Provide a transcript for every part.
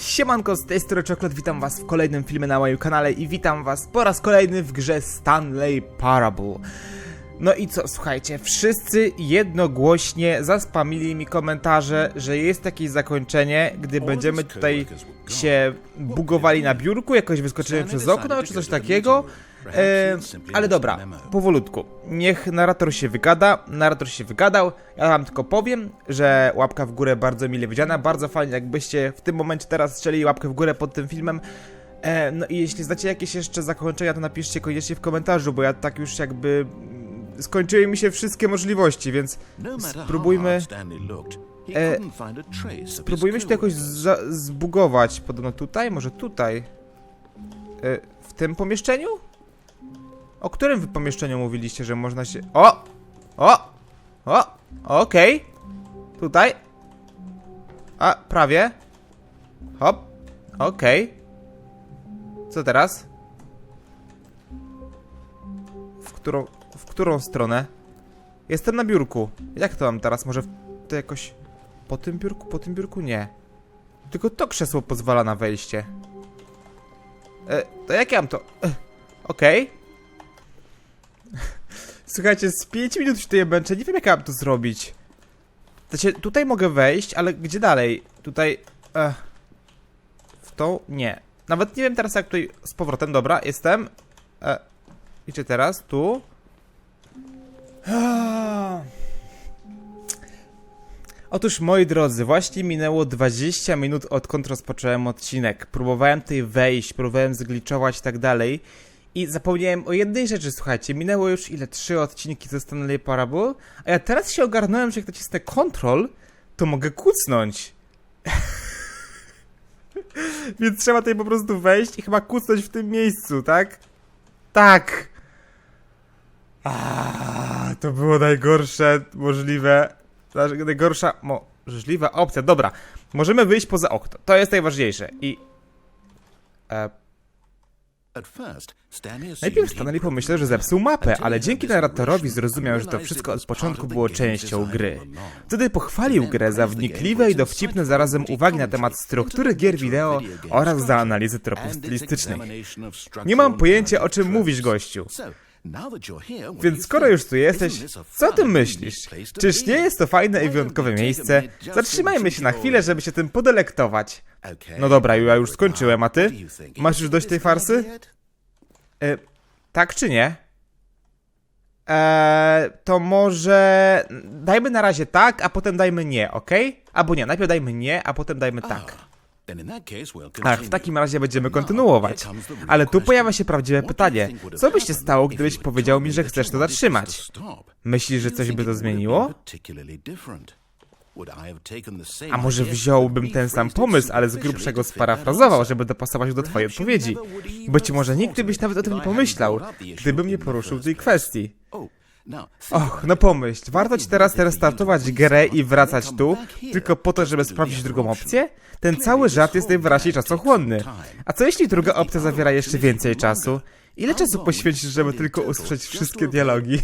Siemanko, z tej strony Czoklet, witam was w kolejnym filmie na moim kanale i witam was po raz kolejny w grze Stanley Parable. No i co, słuchajcie, wszyscy jednogłośnie zaspamili mi komentarze, że jest jakieś zakończenie, gdy będziemy tutaj się bugowali na biurku, jakoś wyskoczymy przez okno, czy coś takiego. E, ale dobra, powolutku. Niech narrator się wygada. Narrator się wygadał. Ja wam tylko powiem, że łapka w górę bardzo mile widziana. Bardzo fajnie, jakbyście w tym momencie teraz strzeli łapkę w górę pod tym filmem. E, no i jeśli znacie jakieś jeszcze zakończenia, to napiszcie koniecznie w komentarzu, bo ja tak już jakby mm, skończyły mi się wszystkie możliwości, więc spróbujmy. E, spróbujmy się to jakoś zbugować. Podobno tutaj, może tutaj. E, w tym pomieszczeniu? O którym wy pomieszczeniu mówiliście, że można się... O! O! O! Okej. Tutaj. A, prawie. Hop. Okej. Co teraz? W którą... W którą stronę? Jestem na biurku. Jak to mam teraz? Może to jakoś... Po tym biurku? Po tym biurku? Nie. Tylko to krzesło pozwala na wejście. E, to jak ja mam to... E, Okej. Słuchajcie, z 5 minut już tutaj męczę, nie wiem jak ja mam to zrobić. Znaczy, tutaj mogę wejść, ale gdzie dalej? Tutaj... Ech. W tą? Nie. Nawet nie wiem teraz jak tutaj z powrotem, dobra, jestem. E, I czy teraz? Tu? Otóż moi drodzy, właśnie minęło 20 minut odkąd rozpocząłem odcinek. Próbowałem tutaj wejść, próbowałem zgliczować i tak dalej. I zapomniałem o jednej rzeczy, słuchajcie, minęło już ile? Trzy odcinki ze Stanley Parable, a ja teraz się ogarnąłem, że jak nacisnę Control, to mogę kucnąć. Więc trzeba tutaj po prostu wejść i chyba kucnąć w tym miejscu, tak? Tak! A, to było najgorsze możliwe. znaczy, Najgorsza możliwa opcja. Dobra, możemy wyjść poza okno. To jest najważniejsze. I. E, Najpierw Stanley pomyślał, że zepsuł mapę, ale dzięki narratorowi zrozumiał, że to wszystko od początku było częścią gry. Wtedy pochwalił grę za wnikliwe i dowcipne zarazem uwagi na temat struktury gier wideo oraz za analizę tropów stylistycznych. Nie mam pojęcia o czym mówisz, gościu. Więc skoro już tu jesteś, co o tym myślisz? Czyż nie jest to fajne i wyjątkowe miejsce? Zatrzymajmy się na chwilę, żeby się tym podelektować. No dobra, ja już skończyłem, a ty? Masz już dość tej farsy? E, tak czy nie? Eee, to może dajmy na razie tak, a potem dajmy nie, ok? Albo nie, najpierw dajmy nie, a potem dajmy tak. Tak, w takim razie będziemy kontynuować. Ale tu pojawia się prawdziwe pytanie. Co by się stało, gdybyś powiedział mi, że chcesz to zatrzymać? Myślisz, że coś by to zmieniło? A może wziąłbym ten sam pomysł, ale z grubszego sparafrazował, żeby dopasować do twojej odpowiedzi? Być może nigdy byś nawet o tym nie pomyślał, gdybym nie poruszył tej kwestii. Och, no pomyśl, warto ci teraz restartować grę i wracać tu, tylko po to, żeby sprawdzić drugą opcję? Ten cały żart jest najwyraźniej czasochłonny. A co jeśli druga opcja zawiera jeszcze więcej czasu? Ile czasu poświęcisz, żeby tylko usłyszeć wszystkie dialogi?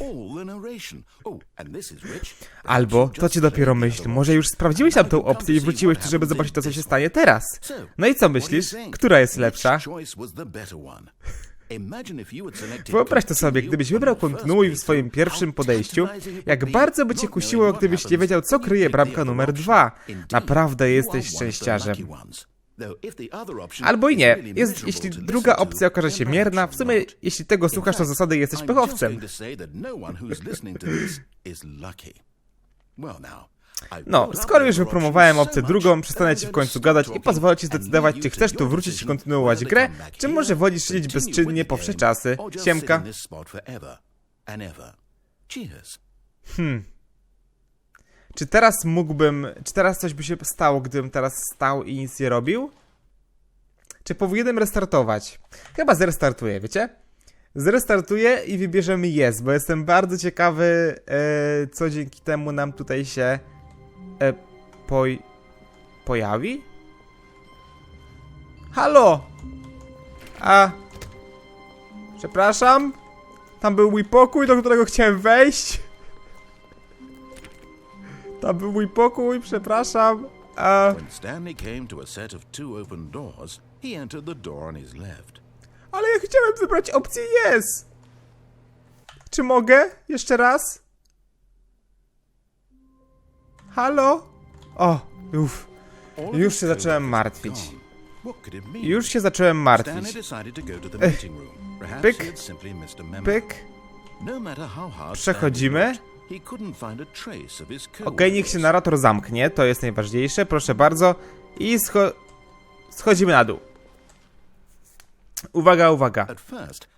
Albo, to ci dopiero myśl, może już sprawdziłeś tam tą opcję i wróciłeś tu, żeby zobaczyć to, co się stanie teraz. No i co myślisz? Która jest lepsza? Wyobraź to sobie, gdybyś wybrał kontynuuj w swoim pierwszym podejściu, jak bardzo by cię kusiło, gdybyś nie wiedział, co kryje bramka numer dwa. Naprawdę jesteś szczęściarzem. Albo i nie, jest, jeśli druga opcja okaże się mierna, w sumie jeśli tego słuchasz, to zasady jesteś pechowcem. No, skoro już wypromowałem opcję drugą, przestanę ci w końcu gadać i pozwolę ci zdecydować, czy chcesz tu wrócić i kontynuować grę, czy może wolisz siedzieć bezczynnie po wsze czasy. Siemka. Hmm. Czy teraz mógłbym, czy teraz coś by się stało, gdybym teraz stał i nic nie robił? Czy powinienem restartować? Chyba zrestartuję, wiecie? Zrestartuję i wybierzemy yes, bo jestem bardzo ciekawy, e, co dzięki temu nam tutaj się e, poj... pojawi? Halo! A... Przepraszam? Tam był mój pokój, do którego chciałem wejść. Tam był mój pokój, przepraszam. A, When Stanley came to a set of two open doors, he entered the door on his left. ale ja chciałem wybrać opcję yes. Czy mogę? Jeszcze raz? Halo? O, uff. Już się zacząłem martwić. Już się zacząłem martwić. Perhaps pyk. Pyk. Przechodzimy. Okej, niech się narrator zamknie, to jest najważniejsze, proszę bardzo. I scho schodzimy na dół. Uwaga, uwaga.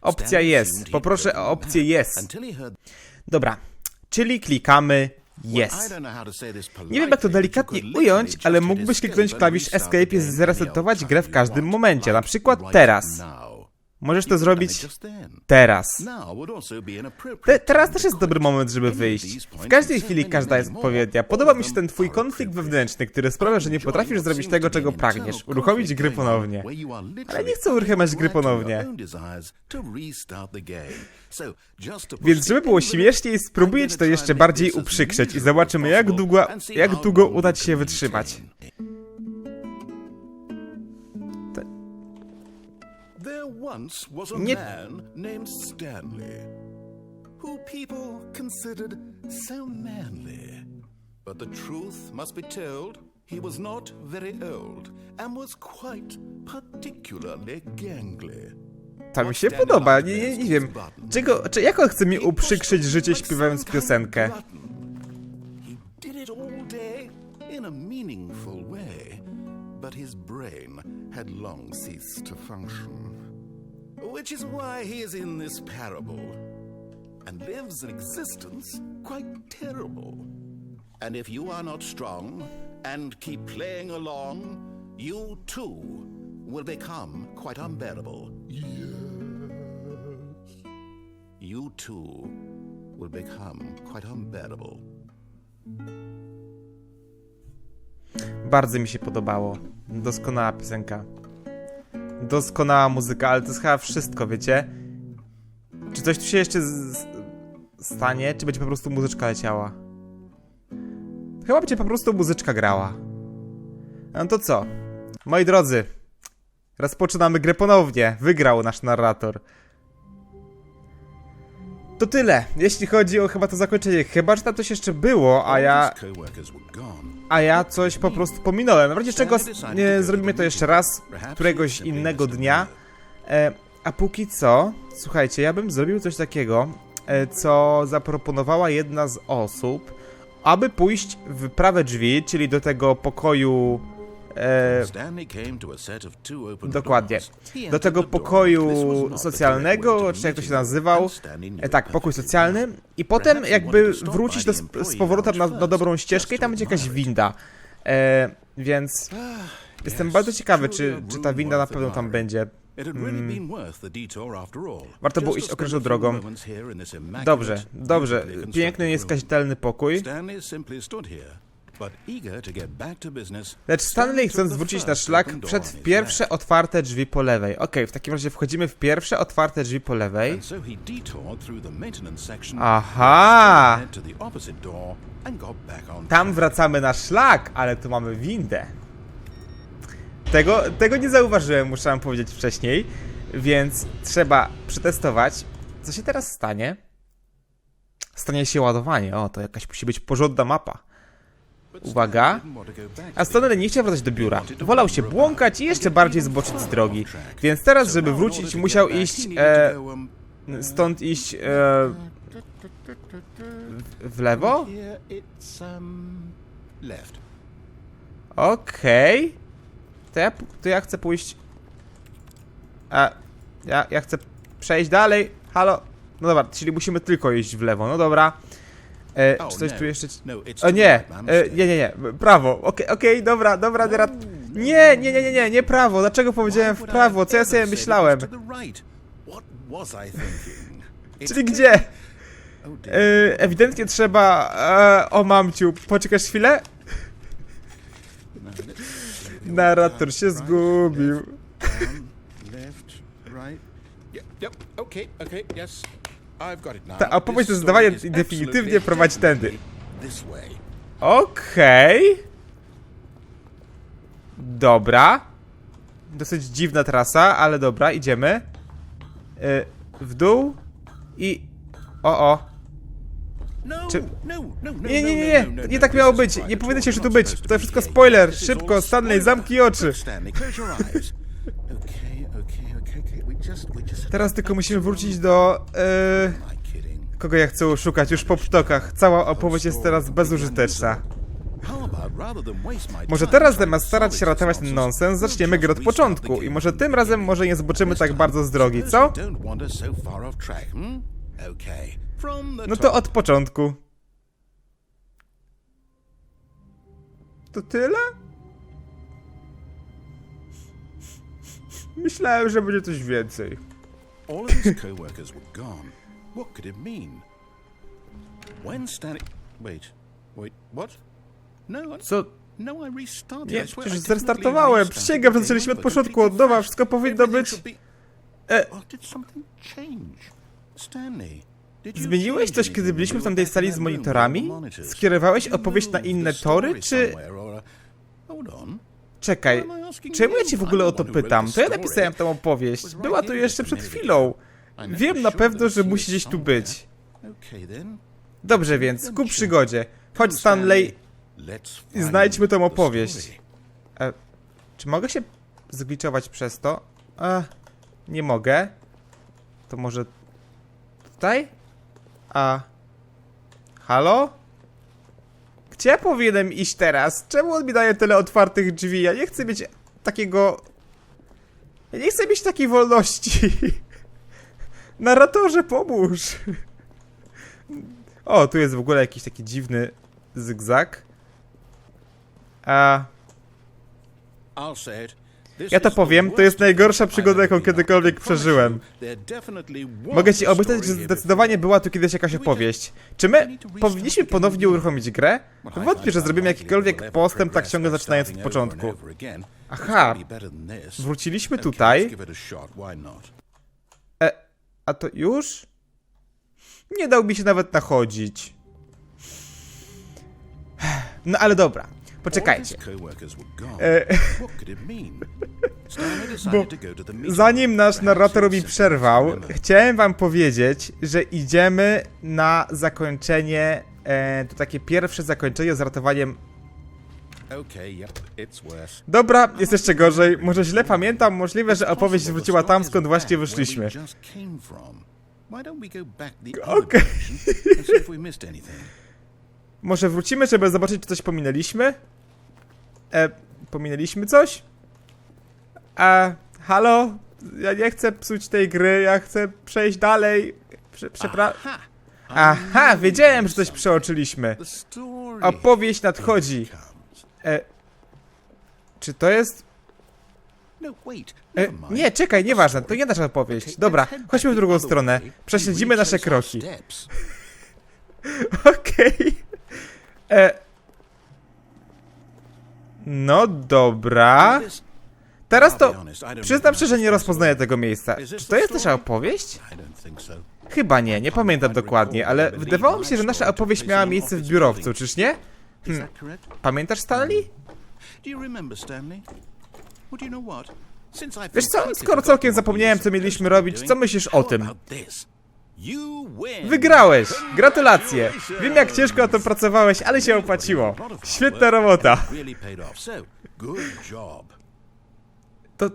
Opcja jest. Poproszę o opcję jest. Dobra, czyli klikamy yes. Nie wiem jak to delikatnie ująć, ale mógłbyś kliknąć klawisz escape i zresetować grę w każdym momencie, na przykład teraz. Możesz to zrobić teraz. Te, teraz też jest dobry moment, żeby wyjść. W każdej chwili każda jest odpowiednia. Podoba mi się ten twój konflikt wewnętrzny, który sprawia, że nie potrafisz zrobić tego, czego pragniesz. Uruchomić gry ponownie. Ale nie chcę uruchamiać gry ponownie. Więc żeby było śmieszniej, spróbuję ci to jeszcze bardziej uprzykrzyć i zobaczymy jak długo, jak długo uda ci się wytrzymać. Once was a Nie- man named Stanley, who people considered so manly. But the truth must be told, he was not very old and was quite particularly gangly. To mi się podoba, nie, nie, nie wiem. Czego, czy, jak on chce mi uprzykrzyć życie śpiewając piosenkę? He did it all day in a meaningful way, but his brain had long ceased to function. Which is why he is in this parable and lives an existence quite terrible. And if you are not strong and keep playing along, you too will become quite unbearable. Yes. You too will become quite unbearable. Bardzo mi się podobało. Doskonała piosenka. Doskonała muzyka, ale to jest chyba wszystko, wiecie? Czy coś tu się jeszcze stanie, czy będzie po prostu muzyczka leciała? Chyba będzie po prostu muzyczka grała. No to co? Moi drodzy, rozpoczynamy grę ponownie. Wygrał nasz narrator. To tyle, jeśli chodzi o chyba to zakończenie. Chyba, że tam coś jeszcze było, a ja a ja coś po prostu pominąłem. W razie czego nie, zrobimy to jeszcze raz, któregoś innego dnia. E, a póki co, słuchajcie, ja bym zrobił coś takiego, e, co zaproponowała jedna z osób, aby pójść w prawe drzwi, czyli do tego pokoju. E, Dokładnie. do tego pokoju socjalnego, czy jak to się nazywał. E, tak, pokój socjalny. I potem jakby wrócić do, z, powrotem na, na dobrą ścieżkę i tam będzie jakaś winda. E, więc jestem Yes, bardzo ciekawy, czy, czy ta winda na pewno tam będzie. All. Warto było iść okrężną drogą. Dobrze, dobrze. Piękny, nieskazitelny pokój. Lecz Stanley, chcąc the zwrócić na szlak, wszedł w pierwsze otwarte drzwi po lewej. Okej, w takim razie wchodzimy w pierwsze otwarte drzwi po lewej. Aha! Tam wracamy na szlak, ale tu mamy windę. Tego, tego nie zauważyłem, muszę wam powiedzieć wcześniej, więc trzeba przetestować, co się teraz stanie. Stanie się ładowanie. O, to jakaś musi być porządna mapa. Uwaga. A Stanley nie chciał wracać do biura. Wolał się błąkać i jeszcze bardziej zboczyć z drogi. Więc teraz, żeby wrócić, musiał iść e, stąd iść e, w- lewo? Okej. To, ja, to ja chcę pójść. A, ja, ja chcę przejść dalej. Halo. No dobra, czyli musimy tylko iść w lewo. No dobra. E, Oh, czy coś no. tu jeszcze. No, O nie, e, nie, nie, nie. Prawo. Okej, okej, dobra, dobra, teraz. Nie, nie, nie, nie, nie, nie prawo. Dlaczego powiedziałem w prawo? Co ja sobie myślałem? Czyli gdzie? Oh. E, ewidentnie trzeba. E, o mamciu, poczekasz chwilę? No, Narrator się zgubił. down, left, right. Yep, yep. Okay, okay, yes. Ta zdawanie story is definitywnie prowadzi tędy. Okej. Dobra. Dosyć dziwna trasa, ale dobra, idziemy. E, w dół i... O, o. No, Czy- no, no, no, Nie, nie, nie, no, nie, no, no, nie no, tak miało być. Nie talk, jeszcze tu być. To wszystko spoiler. Szybko, Stanley, zamknij oczy. Teraz tylko musimy wrócić do... Kidding? kogo ja chcę szukać już po ptokach. Cała opowieść jest teraz bezużyteczna. Może teraz zamiast starać się ratować ten nonsens, zaczniemy grę od początku. I może tym razem może nie zboczymy tak bardzo z drogi, co? No to od początku. To tyle? Myślałem, że będzie coś więcej. All of his co-workers were gone. What could it mean? When Stanley... Wait, wait, what? No, I- Co? no, I restarted. Nie, I swear, przecież zrestartowałem. Przysięgam, że zaczęliśmy od początku, od nowa. Wszystko powinno być... E, Oh, Zmieniłeś coś, kiedy byliśmy w tamtej sali z monitorami? Skierowałeś opowieść na inne tory, czy... Hold on. Czekaj, czemu ja cię w ogóle o to pytam? To ja napisałem tę opowieść. Była tu jeszcze przed chwilą. Wiem na pewno, że musi gdzieś tu być. Dobrze więc, ku przygodzie. Chodź Stanley, i znajdźmy tą opowieść. E, czy mogę się zgliczować przez to? E, nie mogę. To może tutaj? A. Halo? Gdzie powinienem iść teraz? Czemu on mi daje tyle otwartych drzwi? Ja nie chcę mieć takiego... Ja nie chcę mieć takiej wolności. Narratorze, pomóż. O, tu jest w ogóle jakiś taki dziwny zygzak. A... I'll say it. Ja to powiem, to jest najgorsza przygoda, jaką kiedykolwiek przeżyłem. Mogę ci obiecać, że zdecydowanie była tu kiedyś jakaś opowieść. Czy my powinniśmy ponownie uruchomić grę? Wątpię, że zrobimy jakikolwiek postęp tak ciągle zaczynając od początku. Aha, wróciliśmy tutaj. E, a to już? Nie dał mi się nawet nachodzić. No ale dobra, poczekajcie. E, Bo Zanim nasz narrator mi przerwał, chciałem wam powiedzieć, że idziemy na zakończenie, e, to takie pierwsze zakończenie z ratowaniem... Okay. Dobra, jest jeszcze gorzej, może źle pamiętam, możliwe, że opowieść wróciła tam, skąd właśnie wyszliśmy. Okej. Może wrócimy, żeby zobaczyć, czy coś pominęliśmy? E, pominęliśmy coś? E, halo? Ja nie chcę psuć tej gry, ja chcę przejść dalej. Prze Przepraszam. Aha, wiedziałem, że coś przeoczyliśmy. Opowieść nadchodzi. E, czy to jest... No, E, nie, czekaj, nieważne, to nie nasza opowieść. Dobra, chodźmy w drugą stronę. Prześledzimy nasze kroki. Okej. E, No dobra. Teraz to... Przyznam się, że nie rozpoznaję tego miejsca. Czy to jest nasza opowieść? Chyba nie, nie pamiętam dokładnie, ale wydawało mi się, że nasza opowieść miała miejsce w biurowcu, czyż nie? Hmm. Pamiętasz Stanley? Wiesz co, skoro całkiem zapomniałem, co mieliśmy robić, co myślisz o tym? Wygrałeś! Gratulacje! Wiem jak ciężko na to pracowałeś, ale się opłaciło. Świetna robota. To...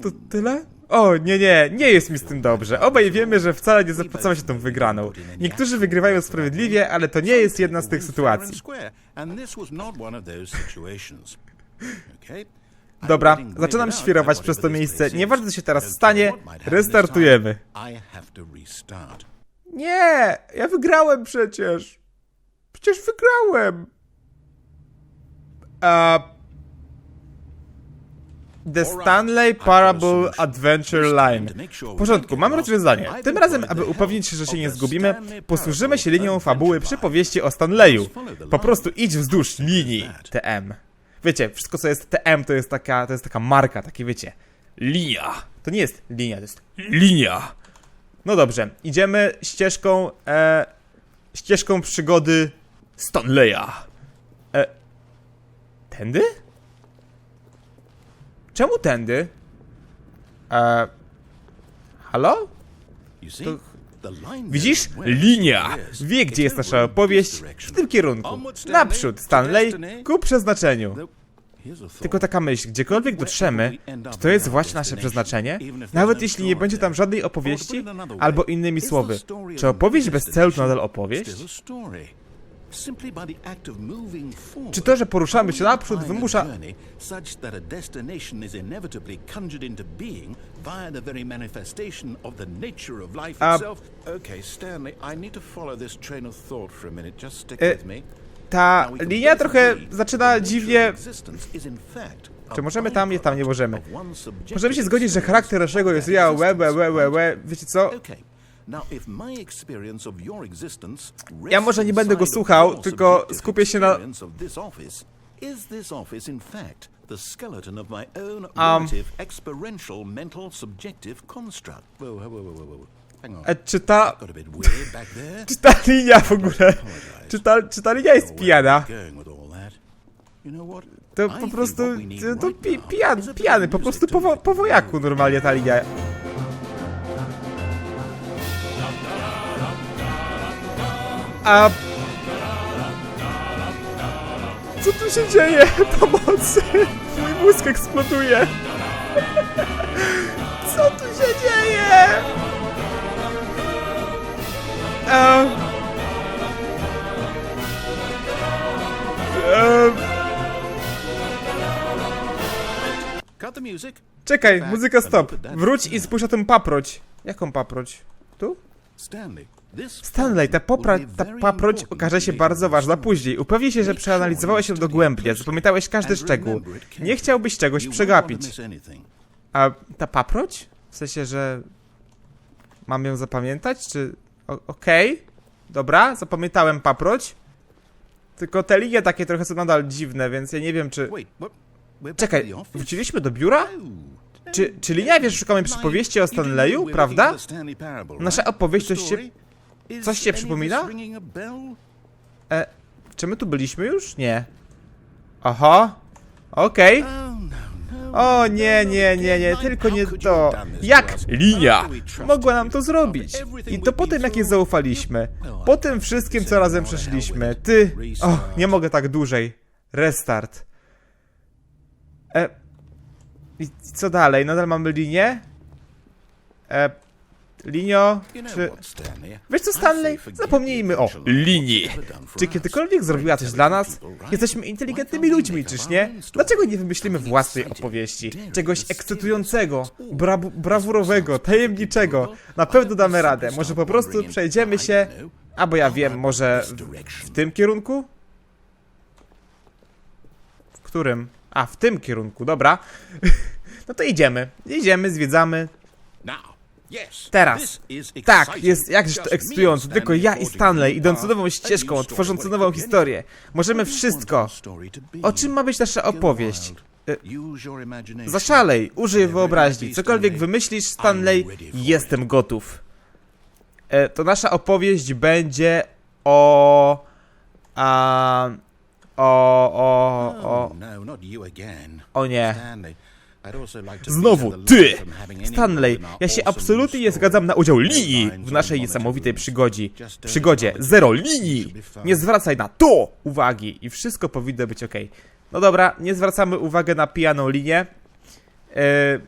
to tyle? O, nie, nie, nie jest mi z tym dobrze. Obaj wiemy, że wcale nie zapłacało się tą wygraną. Niektórzy wygrywają sprawiedliwie, ale to nie jest jedna z tych sytuacji. Dobra, zaczynam świrować przez to miejsce. Nieważne co się teraz stanie, restartujemy. Nie, ja wygrałem przecież. Przecież wygrałem. A... The Stanley Parable Adventure Line. W porządku, mam rozwiązanie. Tym razem, aby upewnić się, że się nie zgubimy, posłużymy się linią fabuły przy powieści o Stanleyu. Po prostu idź wzdłuż linii TM. Wiecie, wszystko co jest TM to jest taka, to jest taka marka, takie wiecie, linia. To nie jest linia, to jest linia. No dobrze, idziemy ścieżką, e, ścieżką przygody Stanleya. E, tędy? Czemu tędy? E... Halo? To- Widzisz? Linia! Wie, gdzie jest nasza opowieść. W tym kierunku. Naprzód, Stanley, ku przeznaczeniu. Tylko taka myśl, gdziekolwiek dotrzemy, czy to jest właśnie nasze przeznaczenie? Nawet jeśli nie będzie tam żadnej opowieści, albo innymi słowy, czy opowieść bez celu to nadal opowieść? Czy to, że poruszamy się naprzód, wymusza... A... E, ta linia trochę zaczyna dziwnie... Czy możemy tam? Nie, tam nie możemy. Możemy się zgodzić, że charakter naszego jest ja, łe, łe, łe, łe, wiecie co? Ja może nie będę go słuchał, tylko skupię się na... Is this? Um, e, czy ta... czy ta linia w ogóle... Czy ta, czy ta linia jest pijana? To po prostu... To pi, pijany, pijany, po prostu po, po wojaku normalnie ta linia. A... Co tu się dzieje? Pomocy! Mój mózg eksploduje! Co tu się dzieje? Music. Czekaj, muzyka stop. Wróć i spójrz na tę paproć. Jaką paproć? Tu? Stanley, Stanley, ta, popra- ta paproć okaże się bardzo ważna później. Upewnij się, że przeanalizowałeś ją dogłębnie, zapamiętałeś każdy szczegół. Nie chciałbyś czegoś przegapić. A ta paproć? W sensie, że mam ją zapamiętać, czy... O- Okej, dobra, zapamiętałem paproć. Tylko te linie takie trochę są nadal dziwne, więc ja nie wiem, czy... Czekaj, wróciliśmy do biura? No. Czy, czyli nie wiesz, szukamy przypowieści o Stanleyu, prawda? Nasza opowieść coś się- coś się przypomina? E, czy my tu byliśmy już? Nie. Oho. Okej. O nie, nie, nie, nie, tylko nie to. Jak linia mogła nam to zrobić? I to po tym, jak jej zaufaliśmy. Po tym wszystkim, co razem przeszliśmy. Ty. O, nie mogę tak dłużej. Restart. E. I co dalej? Nadal mamy linię? E. Linio, czy... Wiesz co, Stanley? Zapomnijmy o linii. Czy kiedykolwiek zrobiła coś dla nas? Jesteśmy inteligentnymi ludźmi, czyż nie? Dlaczego nie wymyślimy własnej opowieści? Czegoś ekscytującego, bra brawurowego, tajemniczego. Na pewno damy radę. Może po prostu przejdziemy się... Albo ja wiem, może w, w tym kierunku? W którym? A, w tym kierunku, dobra. No to idziemy. Idziemy, zwiedzamy. Teraz. Tak, jest jakże to ekscytujące. Tylko ja i Stanley, idąc nową ścieżką, tworząc nową historię. Możemy wszystko. O czym ma być nasza opowieść? Zaszalej, użyj wyobraźni. Cokolwiek wymyślisz, Stanley, jestem gotów. E, to nasza opowieść będzie o... A, o, o, o, o nie. Znowu ty! Stanley, ja się absolutnie nie zgadzam na udział linii w naszej niesamowitej przygodzie. Przygodzie, zero linii! Nie zwracaj na to uwagi i wszystko powinno być ok. No dobra, nie zwracamy uwagi na pijaną linię. E,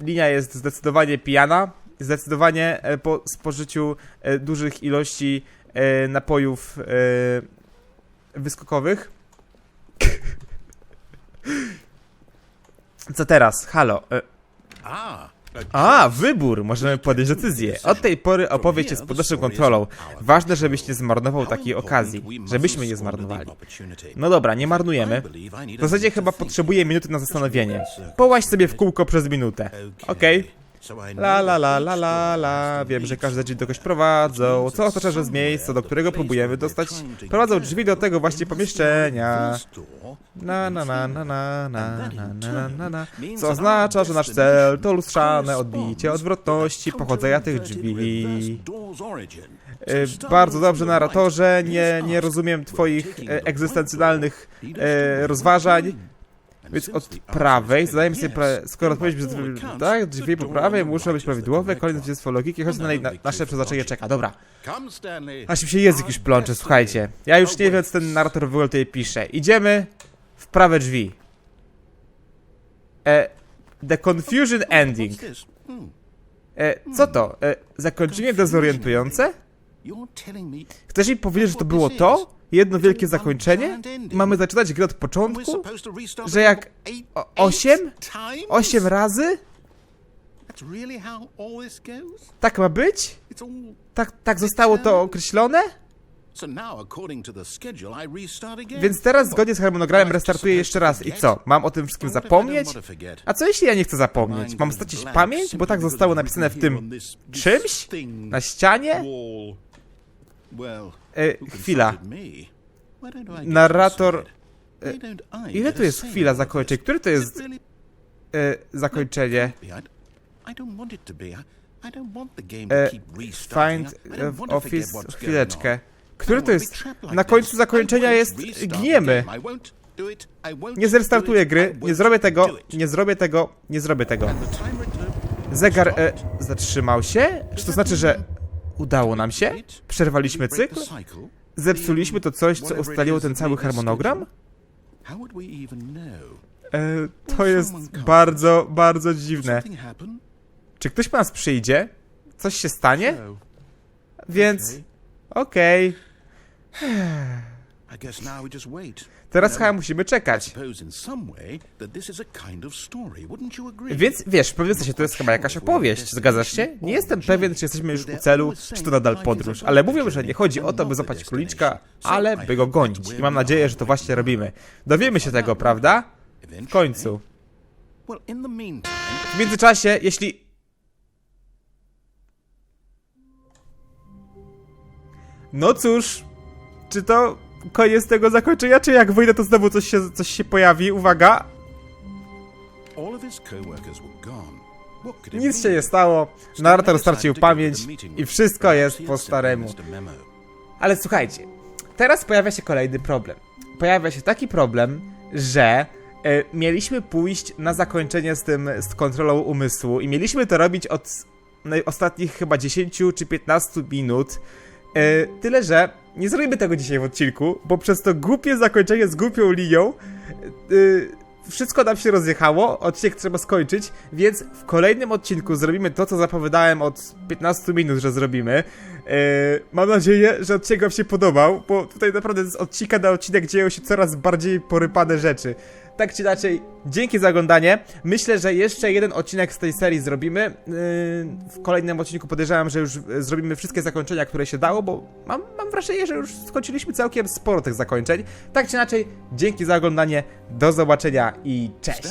linia jest zdecydowanie pijana. Zdecydowanie e, po spożyciu e, dużych ilości napojów wyskokowych. Co teraz? Halo. E, a, wybór! Możemy podjąć decyzję. Od tej pory opowieść jest pod naszą kontrolą. Ważne, żebyś nie zmarnował takiej okazji. Żebyśmy nie zmarnowali. No dobra, nie marnujemy. W zasadzie chyba potrzebuję minuty na zastanowienie. Połaź sobie w kółko przez minutę. Okej. La la la la la la. Wiem, że każde drzwi do kogoś prowadzą. Co oznacza, że z miejsca, do którego próbujemy dostać, prowadzą drzwi do tego właśnie pomieszczenia. Na na na na na na na na na na Co oznacza, że nasz cel to lustrzane odbicie odwrotności pochodzenia tych drzwi. E, bardzo dobrze, narratorze. Nie, nie rozumiem twoich e, egzystencjonalnych e, rozważań. Więc od prawej zadajemy sobie, pra... skoro odpowiedź accounts, tak, drzwi po prawej muszą być prawidłowe, kolejne zwycięstwo logiki, chodź na, na, nasze przeznaczenie czeka, dobra. Aż mi się język już plącze, słuchajcie. Ja już nie wiem, co ten narrator w ogóle tutaj pisze. Idziemy w prawe drzwi. E, the Confusion Ending. What's this? Hmm. E, co to? E, zakończenie dezorientujące? Chcesz mi powiedzieć, że to było to? Jedno wielkie zakończenie? Mamy zaczynać grę od początku? Że jak o- osiem? Osiem razy? Tak ma być? Tak, tak zostało to określone? Więc teraz zgodnie z harmonogramem restartuję jeszcze raz. I co? Mam o tym wszystkim zapomnieć? A co jeśli ja nie chcę zapomnieć? Mam stracić pamięć? Bo tak zostało napisane w tym czymś? Na ścianie? E, chwila. Narrator... I Ile tu jest chwila zakończeń? Które to jest e, zakończenie? E. Find don't w Office... Chwileczkę. Które to jest... Na końcu zakończenia jest... won't Nie zrestartuję gry, nie zrobię tego, nie zrobię tego, nie zrobię tego. Zegar e, zatrzymał się? Czy to znaczy, że udało nam się? Przerwaliśmy cykl? Zepsuliśmy to coś, co ustaliło ten cały harmonogram? E, to jest bardzo, bardzo dziwne. Czy ktoś po nas przyjdzie? Coś się stanie? Więc... Okay. Okej. I Teraz chyba musimy czekać. Więc wiesz, w pewnym sensie to jest chyba jakaś opowieść, zgadzasz się? Nie jestem pewien, czy jesteśmy już u celu, czy to nadal podróż, ale mówią, że nie chodzi o to, by złapać króliczka, ale by go gonić. I mam nadzieję, że to właśnie robimy. Dowiemy się tego, prawda? W końcu. W międzyczasie, jeśli... No cóż, czy to koniec tego zakończenia, czy jak wyjdę, to znowu coś się, coś się pojawi? Uwaga, nic się nie stało, narrator stracił pamięć i wszystko jest po staremu. Ale słuchajcie, teraz pojawia się kolejny problem. Pojawia się taki problem, że e, mieliśmy pójść na zakończenie z tym, z kontrolą umysłu i mieliśmy to robić od ostatnich chyba 10 czy 15 minut. E, tyle, że nie zrobimy tego dzisiaj w odcinku, bo przez to głupie zakończenie z głupią linią e, wszystko nam się rozjechało, odcinek trzeba skończyć, więc w kolejnym odcinku zrobimy to, co zapowiadałem od 15 minut, że zrobimy. E, mam nadzieję, że odcinek wam się podobał, bo tutaj naprawdę z odcinka na odcinek dzieją się coraz bardziej porypane rzeczy. Tak czy inaczej, dzięki za oglądanie. Myślę, że jeszcze jeden odcinek z tej serii zrobimy. Yy, w kolejnym odcinku podejrzewam, że już e, zrobimy wszystkie zakończenia, które się dało, bo mam, mam wrażenie, że już skończyliśmy całkiem sporo tych zakończeń. Tak czy inaczej, dzięki za oglądanie, do zobaczenia i cześć!